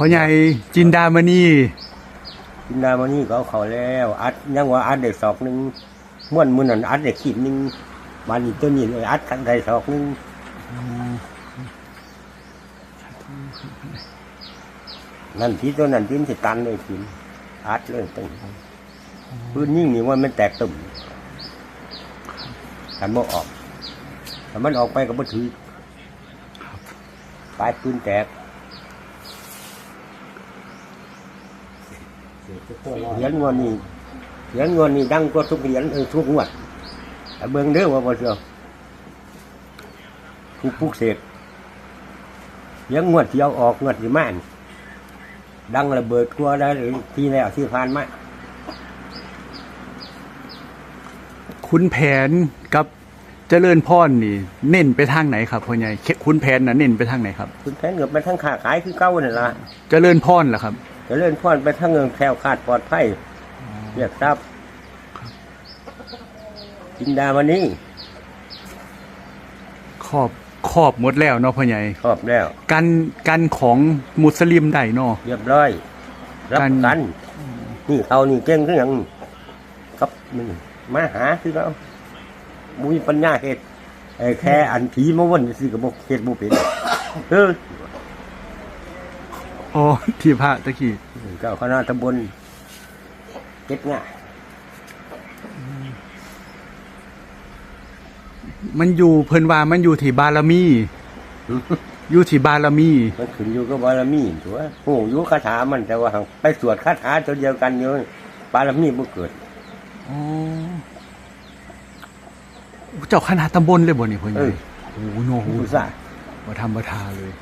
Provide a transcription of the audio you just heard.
พ่อใหญ่จินดามณีกินดามานี่ก็เอาเขาแล้ว อัดยังว่าอัดได้ศอกหนึงม่วนมือนั่นอัดได้ขีดหนึงมานี่ตัวนี้เลยอัดกันได้ศอกหนึงนั่นที่ตัวนั้นที่มันสิตันเลยกินอัดเลยตึงพื้นยิ่งนี่ว่ามันแตกตุ่มขันบ่ออกถ้ามันออกไปก็บ่ถือปลายปืนแตก เหรียญงวดนี้เหรียญงวดนี้ดังกว่าทุกเหรียญเออทุกงวดแต่เบิ่งเด้อว่าบ่เชื่อผู้ปลูกเสกเหรียญงวดที่เอาออกงวดที่มานดังระเบิดทั่วได้เลยที่แล้วที่ผ่านมาคุณแผนกับเจริญพรนี่ เน้นไปทางไหนครับพ่อใหญ่คุณแผนน่ะเน้นไปทางไหนครับ คุณแทนเกือบไปทั้งขาขายคือเก้านั่นละเจริญพรล่ะครับ จะเลื่อนพ่อนไปทั้งเงินแคล้วคลาดปลอดภัยเรียกทรัพย์จินดามานี่ครอบครอบหมดแล้วเนาะพ่อใหญ่ครอบแล้ว กันกันของมุสลิมได้เนาะเรียบร้อย รับกันกันนี่เขานี่เก่งขึ้นอหย่างกับมันมาหาคือเรามุ้ยปัญญาเหตุไอ้แค่อันผีมาวนสิกับบกเหตุบุเป็นเออ อ๋อที่พระตะกี้เจ้าคณะตำบลเก็ดง่ายมันอยู่เพิ่นว่ามันอยู่ที่บารมี อยู่ที่บารมี มันขึ้นอยู่กับบารมีตัวโอ้อยู่คาถามันแต่ว่าหั่งไปสวดคาถาตัวเดียวกันอยู่บารมีบ่เกิดอ๋อเจ้าคณะตำบลเลยบ่นี่พ่อใหญ่เออโอ้โหโนโหดูซะบ่ธรรมดาเลย